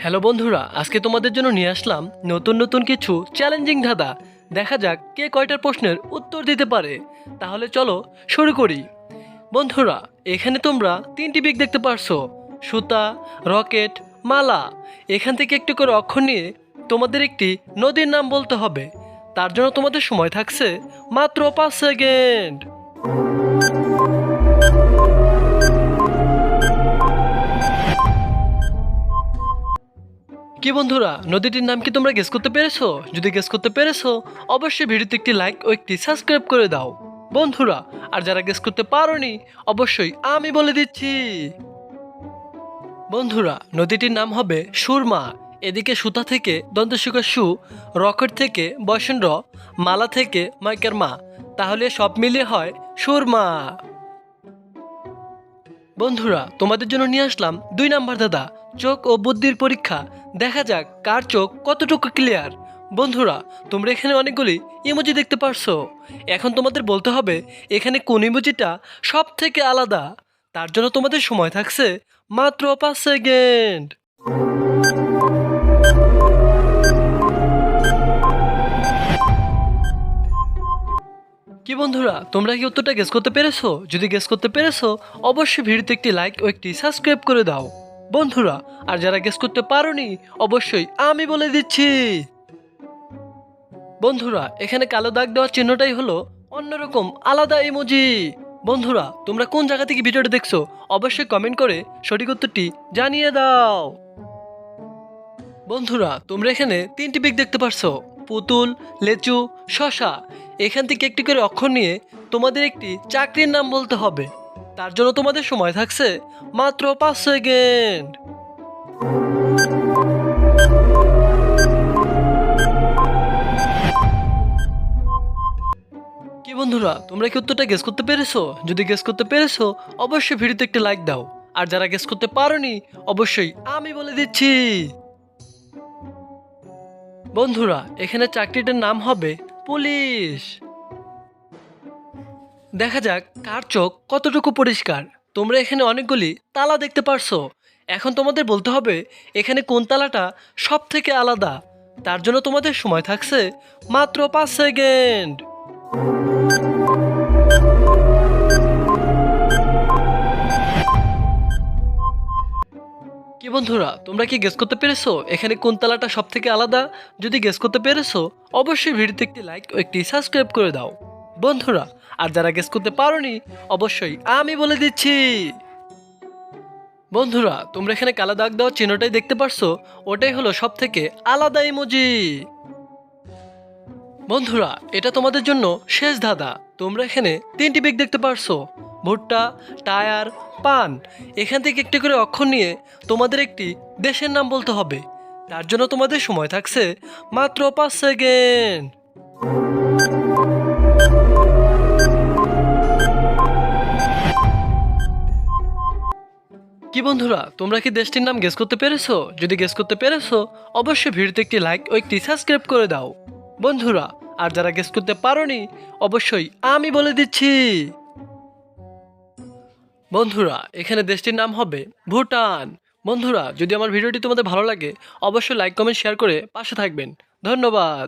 Hello বন্ধুরা, আজকে তোমাদের জন্য নিয়ে আসলাম নতুন নতুন কিছু চ্যালেঞ্জিং ধাঁধা। দেখা যাক কে কয়টার প্রশ্নের উত্তর দিতে পারে। তাহলে চলো শুরু করি। বন্ধুরা, এখানে তোমরা তিনটি বিগ দেখতে পারছ। সুতা, রকেট, মালা। এখান থেকে একটু করে অক্ষর নিয়ে তোমাদের একটি নদীর নাম বলতে হবে। তার জন্য তোমাদের সময় থাকছে মাত্র পাঁচ সেকেন্ড। কি বন্ধুরা? নদীটির নাম কি তোমরা গেস করতে পেরেছ? যদি গেস করতে পেরেছ, অবশ্যই ভিডিওতে একটি লাইক ও একটি সাবস্ক্রাইব করে দাও। বন্ধুরা, আর যারা গেস করতে পারোনি, অবশ্যই আমি বলে দিচ্ছি। বন্ধুরা, নদীটির নাম হবে সুরমা। এদিকে সুতা থেকে দন্তশুকার সু, রকেট থেকে বসন র মালা থেকে মাইকের মা। তাহলে সব মিলিয়ে হয় সুরমা। বন্ধুরা, তোমাদের জন্য নিয়ে আসলাম দুই নাম্বার দাদা, চোখ ও বুদ্ধির পরীক্ষা। দেখা যাক কার চোখ কতটুকু ক্লিয়ার বন্ধুরা, তোমরা এখানে অনেকগুলি ইমোজি দেখতে পারছ। এখন তোমাদের বলতে হবে, এখানে কোন ইমোজিটা সব থেকে আলাদা? তার জন্য তোমাদের সময় থাকছে মাত্র পাঁচ সেকেন্ড। বন্ধুরা, তোমরা কি উত্তরটা গেস করতে পেরেছ? যদি গেস করতে পেরেছ, অবশ্যই ভিডিওতে একটি লাইক ও একটি সাবস্ক্রাইব করে দাও। বন্ধুরা, আর যারা গেস করতে পারোনি, অবশ্যই আমি বলে দিচ্ছি। বন্ধুরা, এখানে কালো দাগ দেওয়ার চিহ্নটাই হলো অন্যরকম আলাদা ইমোজি বন্ধুরা, তোমরা কোন জায়গা থেকে ভিডিওটা দেখছ, অবশ্যই কমেন্ট করে সঠিক উত্তরটি জানিয়ে দাও। বন্ধুরা, তোমরা এখানে তিনটি পিক দেখতে পারছ। পুতুল, লেচু, শশা, এখান থেকে একটি করে অক্ষর নিয়ে তোমাদের একটি চাকরির নাম বলতে হবে। তার জন্য তোমাদের সময় থাকছে মাত্র পাঁচ সেকেন্ড। কি বন্ধুরা, তোমরা কি উত্তরটা গেস করতে পেরেছ? যদি গেস করতে পেরেছ, অবশ্যই ভিডিওতে একটি লাইক দাও। আর যারা গেস করতে পারোনি, অবশ্যই আমি বলে দিচ্ছি। বন্ধুরা, এখানে চাকরিটার নাম হবে পুলিশ। দেখা যাক, কার চোখ কতটুকু পরিষ্কার। তোমরা এখানে অনেকগুলি তালা দেখতে পারছ। এখন তোমাদের বলতে হবে, এখানে কোন তালাটা সব থেকে আলাদা। তার জন্য তোমাদের সময় থাকছে মাত্র পাঁচ সেকেন্ড। বন্ধুরা, তোমরা কি গেস করতে পেরেছ? এখানে কোন তালাটা সব থেকে আলাদা? যদি গেস করতে পেরেছ, অবশ্যই ভিডিওতে একটি লাইক ও একটি সাবস্ক্রাইব করে দাও। বন্ধুরা, আর যারা গেস করতে পারোনি, অবশ্যই আমি বলে দিচ্ছি। বন্ধুরা, তোমরা এখানে কালা দাগ দেওয়ার চিহ্নটাই দেখতে পারছ, ওটাই হলো সব থেকে আলাদা ইমোজি বন্ধুরা, এটা তোমাদের জন্য শেষ ধাঁধা। তোমরা এখানে তিনটি বেগ দেখতে পারছ। ভুট্টা, টায়ার, পান, এখান থেকে একটি করে অক্ষর নিয়ে তোমাদের একটি দেশের নাম বলতে হবে। তার জন্য তোমাদের সময় থাকছে মাত্র পাঁচ সেকেন্ড। কি বন্ধুরা, তোমরা কি দেশটির নাম গেস করতে পেরেছ? যদি গেস করতে পেরেছ, অবশ্যই ভিডিওতে একটি লাইক ও একটি সাবস্ক্রাইব করে দাও। বন্ধুরা, আর যারা গেস করতে পারোনি, অবশ্যই আমি বলে দিচ্ছি। বন্ধুরা, এখানে দেশটির নাম হবে ভুটান। বন্ধুরা, যদি আমার ভিডিওটি তোমাদের ভালো লাগে, অবশ্যই লাইক কমেন্ট শেয়ার করে পাশে থাকবেন। ধন্যবাদ।